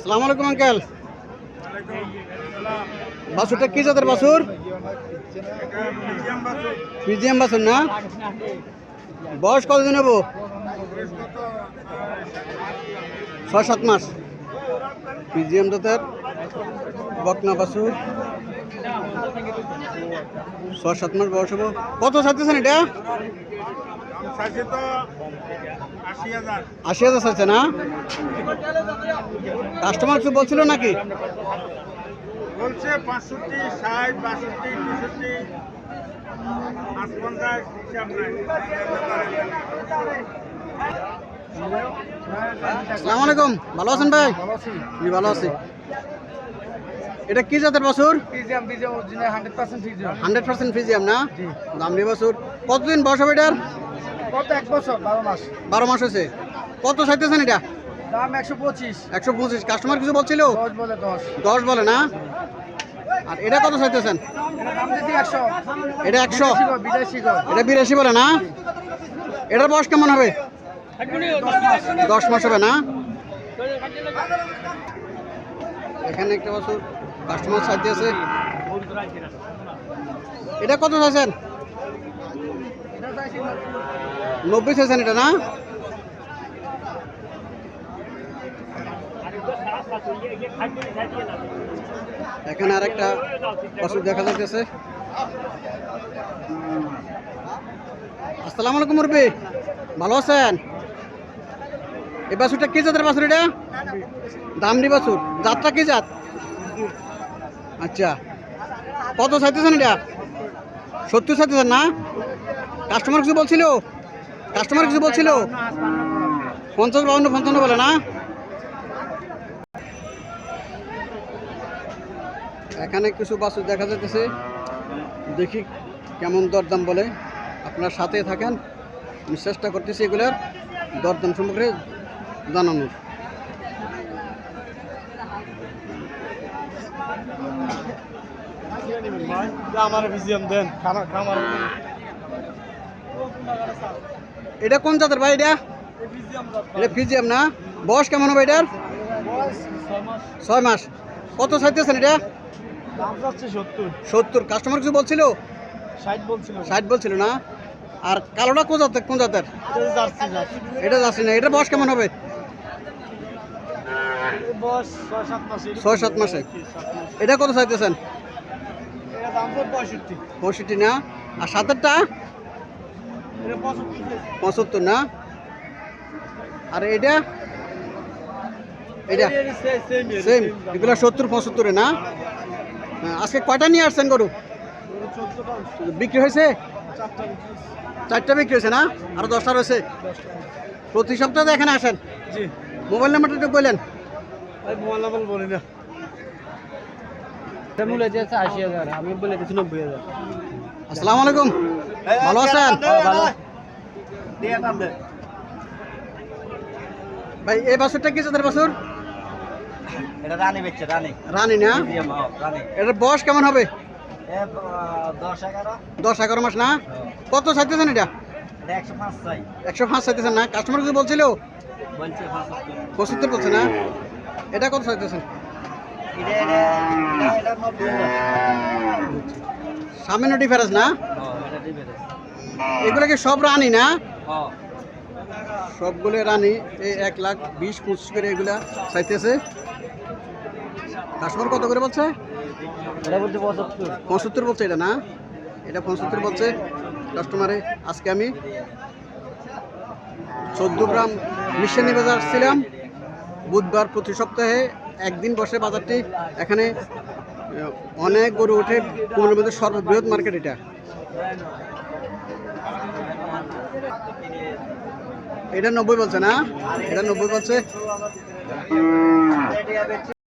সালাম আলাইকুম, আঙ্কেল। বাসুরটা কি জাতের বাসুর পিজিএম বাসুর না? বয়স কতদিন হব? ছয় সাত মাস। পিজিএম জাতের বকনা বাসুর ছয় সাত মাস বয়স হব। কত চাইতেছেন এটা? আশি হাজার। চাইছে না? কাস্টমার কিছু বলছিল নাকি? বলছে পাঁচষট্টি ষাট বাষট্টি তেষট্টি আসসালামু আলাইকুম। ভালো আছেন ভাই? আমি ভালো আছি। এটা কি জাতের বাছুর? হান্ড্রেড পার্সেন্ট ফিজিয়াম। হান্ড্রেড পার্সেন্ট ফিজিয়াম না? দামনি বাছুর। কতদিন বয়স হবে এটার? কত এক বছর বারো মাস। বারো মাস হয়েছে। কত চাইতেছেন এটা? দাম একশো পঁচিশ। একশো পঁচিশ। কাস্টমার কিছু বলছিল? দশ বলে দশ। দশ বলে না? আর এটা কত চাইতেছেন? এটা একশো। এটা বিরাশি বলে না? এটার বয়স কেমন হবে? দশ মাস হবে না? এখানে একটা বছর কাস্টমার সাইড আছে। এটা কত চাইছেন? নব্বই চাইছেন এটা না? এখানে আর একটা পশু দেখা যাচ্ছে আসসালামু আলাইকুম মুরবি ভালো আছেন? এই বাসুরটা কি জাতের বাছুর এটা? দামনি বাছুর। জাতটা কি জাত? আচ্ছা। কত চাইতেছেন এটা? সত্তর চাইতেছেন না? কাস্টমার কিছু বলছিল? কাস্টমার কিছু বলছিল? বাউন্ন, পঞ্চান্ন বলে, না? এখানে কিছু বাছুর দেখা যাইতেছে। দেখি কেমন দরদাম বলে। আপনার সাথে থাকেন। আমি চেষ্টা করতেছি এগুলোর দরদাম সম্পর্কে জানানোর। আমার ফিজিয়াম দেন। খামার। এটা কোন জাতের ভাই এটা? এটা ফিজিয়াম না। বয়স কেমন হবে এটার? ছয় মাস। কত চাইতেছেন এটা? সত্তর। কাস্টমার কিছু বলছিল? ষাট বলছিল। না। আর কালোটা কোন জাতের? কোন জাতের? জার্সি এটা যাচ্ছে না। এটা বয়স কেমন হবে? ছয় সাত মাসে। এটা কত চাইতেছেন? পঁয়ষট্টি না। আর সাতেরটা? পঁচাত্তর না? আর এটা? এটা? সেম এগুলো সত্তর পঁচাত্তরে না? হ্যাঁ, আজকে কয়টা নিয়ে আসছেন গরু? বিক্রি হয়েছে? চারটা বিক্রি হয়েছে। না? আরও দশটা রয়েছে? প্রতি সপ্তাহে এখানে আসেন? জি। মোবাইল নাম্বারটা একটু বললেন মোবাইল নাম্বার বলি না। আসসালামু আলাইকুম। ভালো আছেন? ভাই এই বাছুরটা কি জাতের বাছুর? এটা রানী বেচছে রানী। রানী না? এটার বয়স কেমন হবে? দশ এগারো। মাস না? কত চাইতেছেন এটা? এটা একশো পাঁচ চাইতেছেন না? কাস্টমার কিছু বলছিল? বলছে পঁচাত্তর। বলছে না? এটা কত চাইতেছেন? সামান্য ডিফারেন্স না? এগুলো কি সব রানি না? সবগুলো রানি এই এক লাখ বিশ পঁচিশ করে এগুলা চাইতেছে। কাস্টমার কত করে বলছে? পঁচাত্তর। বলছে এটা না? এটা পঁচাত্তর বলছে কাস্টমারে আজকে আমি চোদ্দ গ্রাম মিশানি বাজার ছিলাম। বুধবার প্রতি সপ্তাহে একদিন বসে বাজারটি এখানে অনেক গরু ওঠে, কুমিরের মধ্যে সর্ববৃহৎ মার্কেট এটা। এটা নব্বই বলছে না? এটা নব্বই বলছে।